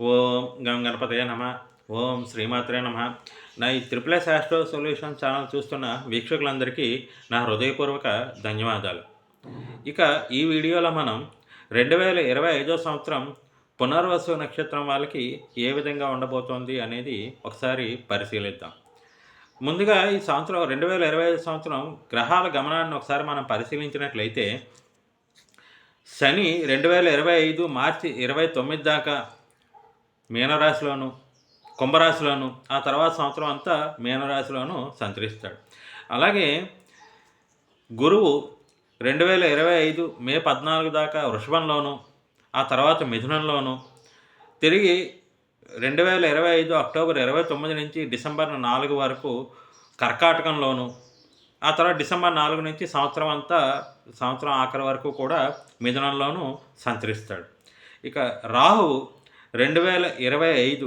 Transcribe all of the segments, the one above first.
ఓం గం గణపతయ నమ ఓం శ్రీమాత్రే నమ. నా ఈ triple S astro solution channel చూస్తున్న వీక్షకులందరికీ నా హృదయపూర్వక ధన్యవాదాలు. ఇక ఈ వీడియోలో మనం రెండు వేల ఇరవై ఐదో సంవత్సరం పునర్వసు నక్షత్రం వాళ్ళకి ఏ విధంగా ఉండబోతోంది అనేది ఒకసారి పరిశీలిద్దాం. ముందుగా ఈ సంవత్సరం రెండు వేల ఇరవై ఐదు సంవత్సరం గ్రహాల గమనాన్ని ఒకసారి మనం పరిశీలించినట్లయితే శని రెండు వేల ఇరవై ఐదు మార్చి ఇరవై తొమ్మిది దాకా మీనరాశిలోను కుంభరాశిలోను ఆ తర్వాత సంవత్సరం అంతా మీనరాశిలోను సంచరిస్తాడు. అలాగే గురువు రెండు వేల ఇరవై ఐదు మే పద్నాలుగు దాకా వృషభంలోను ఆ తర్వాత మిథునంలోను తిరిగి రెండు వేల ఇరవై ఐదు అక్టోబర్ ఇరవై తొమ్మిది నుంచి డిసెంబర్ నాలుగు వరకు కర్కాటకంలోను ఆ తర్వాత డిసెంబర్ నాలుగు నుంచి సంవత్సరం అంతా సంవత్సరం ఆఖరి వరకు కూడా మిథునంలోనూ సంచరిస్తాడు. ఇక రాహు రెండు వేల ఇరవై ఐదు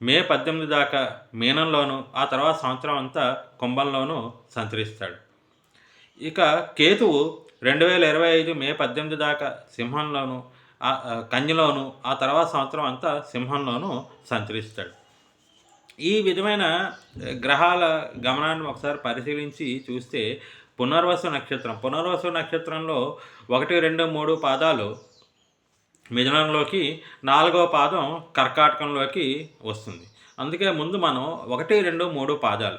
మే పద్దెనిమిది దాకా మీనంలోను ఆ తర్వాత సంవత్సరం అంతా కుంభంలోనూ సంచరిస్తాడు. ఇక కేతువు రెండు వేల ఇరవై ఐదు మే పద్దెనిమిది దాకా సింహంలోను ఆ కన్యలోను ఆ తర్వాత సంవత్సరం అంతా సింహంలోనూ సంచరిస్తాడు. ఈ విధమైన గ్రహాల గమనాన్ని ఒకసారి పరిశీలించి చూస్తే పునర్వసు నక్షత్రం పునర్వసు నక్షత్రంలో ఒకటి రెండు మూడు పాదాలు మిథునంలోకి నాలుగవ పాదం కర్కాటకంలోకి వస్తుంది. అందుకే ముందు మనం ఒకటి రెండు మూడు పాదాలు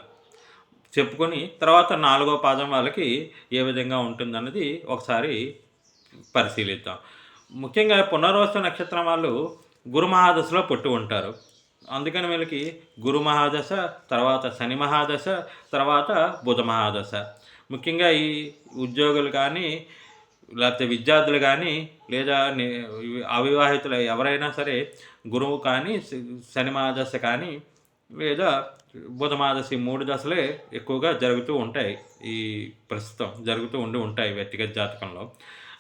చెప్పుకొని తర్వాత నాలుగో పాదం వాళ్ళకి ఏ విధంగా ఉంటుందన్నది ఒకసారి పరిశీలిద్దాం. ముఖ్యంగా పునర్వసు నక్షత్రం వాళ్ళు గురు మహాదశలో పుట్టి ఉంటారు. అందుకని వీళ్ళకి గురు మహాదశ తర్వాత శని మహాదశ తర్వాత బుధ మహాదశ. ముఖ్యంగా ఈ ఉద్యోగులు కానీ లేకపోతే విద్యార్థులు కానీ లేదా అవివాహితులు ఎవరైనా సరే గురువు కానీ శనిమాదశ శని మహాదశ కానీ లేదా బుధమాదశి మూడు దశలే ఎక్కువగా జరుగుతూ ఉంటాయి ఈ ప్రస్తుతం జరుగుతూ ఉండి ఉంటాయి వ్యక్తిగత జాతకంలో.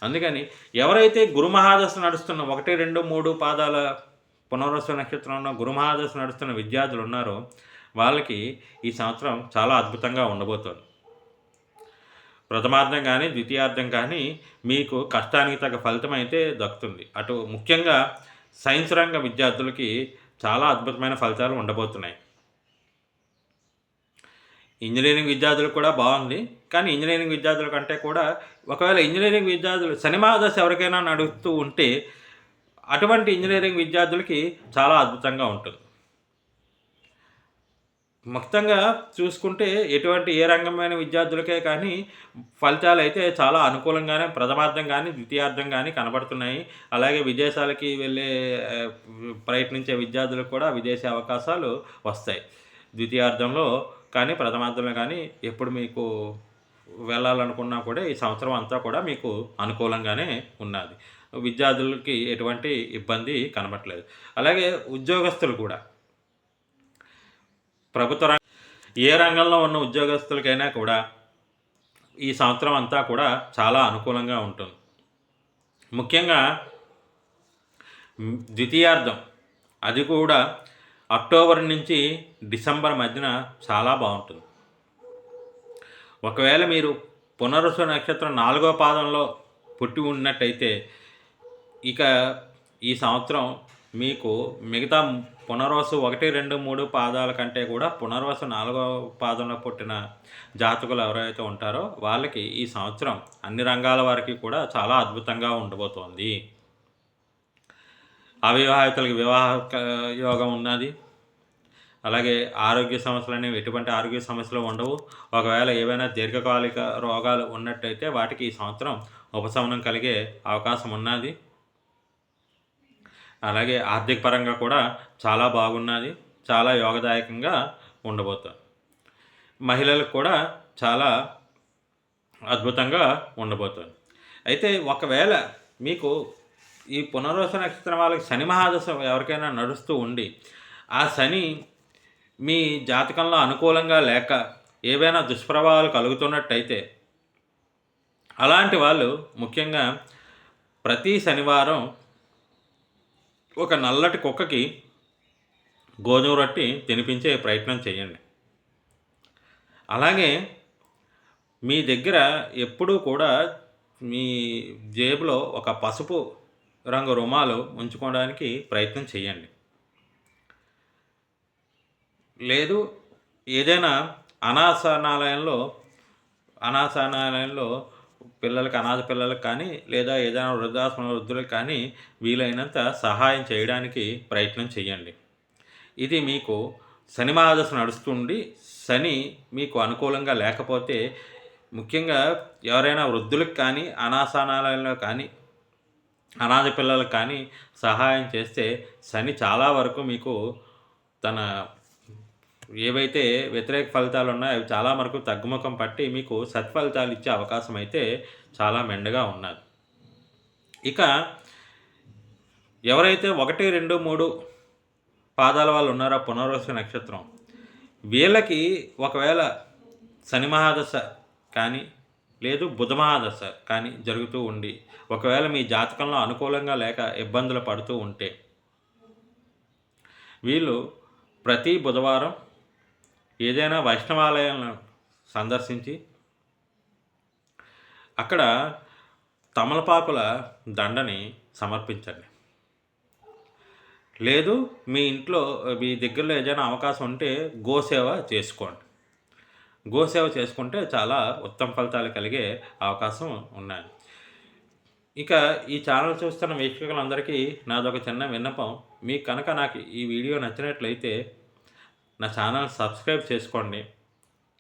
అందుకని ఎవరైతే గురు మహాదశ నడుస్తున్న ఒకటి రెండు మూడు పాదాల పునర్వసు నక్షత్రంలో గురు మహాదశ నడుస్తున్న విద్యార్థులు ఉన్నారో వాళ్ళకి ఈ సంవత్సరం చాలా అద్భుతంగా ఉండబోతోంది. ప్రథమార్థం కానీ ద్వితీయార్థం కానీ మీకు కష్టానికి తగ్గ ఫలితం అయితే దక్కుతుంది. అటు ముఖ్యంగా సైన్స్ రంగ విద్యార్థులకి చాలా అద్భుతమైన ఫలితాలు ఉండబోతున్నాయి. ఇంజనీరింగ్ విద్యార్థులకు కూడా బాగుంది. కానీ ఇంజనీరింగ్ విద్యార్థుల కంటే కూడా ఒకవేళ ఇంజనీరింగ్ విద్యార్థులు సినిమా దశ ఎవరికైనా నడుస్తూ ఉంటే అటువంటి ఇంజనీరింగ్ విద్యార్థులకి చాలా అద్భుతంగా ఉంటుంది. మొత్తంగా చూసుకుంటే ఎటువంటి ఏ రంగమైన విద్యార్థులకే కానీ ఫలితాలు అయితే చాలా అనుకూలంగానే ప్రథమార్థం కానీ ద్వితీయార్థం కానీ కనబడుతున్నాయి. అలాగే విదేశాలకి వెళ్ళే ప్రయత్నించే విద్యార్థులకు కూడా విదేశీ అవకాశాలు వస్తాయి. ద్వితీయార్థంలో కానీ ప్రథమార్థంలో కానీ ఎప్పుడు మీకు వెళ్ళాలనుకున్నా కూడా ఈ సంవత్సరం అంతా కూడా మీకు అనుకూలంగానే ఉన్నది. విద్యార్థులకి ఎటువంటి ఇబ్బంది కనబట్లేదు అలాగే ఉద్యోగస్తులు కూడా ప్రభుత్వ రంగ ఏ రంగంలో ఉన్న ఉద్యోగస్తులకైనా కూడా ఈ సంవత్సరం అంతా కూడా చాలా అనుకూలంగా ఉంటుంది. ముఖ్యంగా ద్వితీయార్థం అది కూడా అక్టోబర్ నుంచి డిసెంబర్ మధ్యన చాలా బాగుంటుంది. ఒకవేళ మీరు పునరుసు నక్షత్రం నాలుగో పాదంలో పుట్టి ఉన్నట్టయితే ఇక ఈ సంవత్సరం మీకు మిగతా పునర్వసు ఒకటి రెండు మూడు పాదాల కంటే కూడా పునర్వసు నాలుగో పాదంలో పుట్టిన జాతకులు ఎవరైతే ఉంటారో వాళ్ళకి ఈ సంవత్సరం అన్ని రంగాల వారికి కూడా చాలా అద్భుతంగా ఉండబోతోంది. అవివాహితులకి వివాహ యోగం ఉన్నది. అలాగే ఆరోగ్య సమస్యలు అనేవి ఎటువంటి ఆరోగ్య సమస్యలు ఉండవు. ఒకవేళ ఏవైనా దీర్ఘకాలిక రోగాలు ఉన్నట్టయితే వాటికి ఈ సంవత్సరం ఉపశమనం కలిగే అవకాశం ఉన్నది. అలాగే ఆర్థిక పరంగా కూడా చాలా బాగున్నది చాలా యోగదాయకంగా ఉండబోతుంది మహిళలకు కూడా చాలా అద్భుతంగా ఉండబోతుంది అయితే ఒకవేళ మీకు ఈ పునర్వస నక్షత్రం వాళ్ళకి శని మహాదశ ఎవరికైనా నడుస్తూ ఉండి ఆ శని మీ జాతకంలో అనుకూలంగా లేక ఏవైనా దుష్ప్రభావాలు కలుగుతున్నట్టయితే అలాంటి వాళ్ళు ముఖ్యంగా ప్రతి శనివారం ఒక నల్లటి కుక్కకి గోధుమ రొట్టి తినిపించే ప్రయత్నం చేయండి. అలాగే మీ దగ్గర ఎప్పుడూ కూడా మీ జేబులో ఒక పసుపు రంగు రుమాలు ఉంచుకోవడానికి ప్రయత్నం చేయండి. లేదు ఏదైనా అనాసనాలయంలో అనాసనాలయంలో పిల్లలకి అనాథ పిల్లలకు కానీ లేదా ఏదైనా వృద్ధాశ్రమ వృద్ధులకు కానీ వీలైనంత సహాయం చేయడానికి ప్రయత్నం చేయండి. ఇది మీకు శని మహాదశ నడుస్తుండి శని మీకు అనుకూలంగా లేకపోతే ముఖ్యంగా ఎవరైనా వృద్ధులకు కానీ అనాథానాలయంలో కానీ అనాథ పిల్లలకు కానీ సహాయం చేస్తే శని చాలా వరకు మీకు తన ఏవైతే వ్యతిరేక ఫలితాలు ఉన్నాయో అవి చాలా వరకు తగ్గుముఖం పట్టి మీకు సత్ఫలితాలు ఇచ్చే అవకాశం అయితే చాలా మెండుగా ఉన్నది. ఇక ఎవరైతే ఒకటి రెండు మూడు పాదాల వాళ్ళు ఉన్నారో పునర్వసు నక్షత్రం వీళ్ళకి ఒకవేళ శని మహాదశ కానీ లేదు బుధ మహాదశ కానీ జరుగుతూ ఉండి ఒకవేళ మీ జాతకంలో అనుకూలంగా లేక ఇబ్బందులు పడుతూ ఉంటే వీళ్ళు ప్రతి బుధవారం ఏదైనా వైష్ణవాలయాలను సందర్శించి అక్కడ తమలపాకుల దండని సమర్పించండి. లేదు మీ ఇంట్లో మీ దగ్గరలో ఏదైనా అవకాశం ఉంటే గోసేవ చేసుకోండి. గోసేవ చేసుకుంటే చాలా ఉత్తమ ఫలితాలు కలిగే అవకాశం ఉన్నాయి. ఇక ఈ ఛానల్ చూస్తున్న వీక్షకులందరికీ నాదొక చిన్న విన్నపం. మీకు కనుక నాకు ఈ వీడియో నచ్చినట్లయితే నా ఛానల్ సబ్స్క్రైబ్ చేసుకోండి.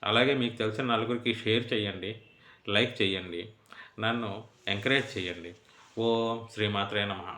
అలాగే మీకు తెలిసిన నలుగురికి షేర్ చేయండి లైక్ చేయండి నన్ను ఎంకరేజ్ చేయండి. ఓం శ్రీమాత్రే నమః.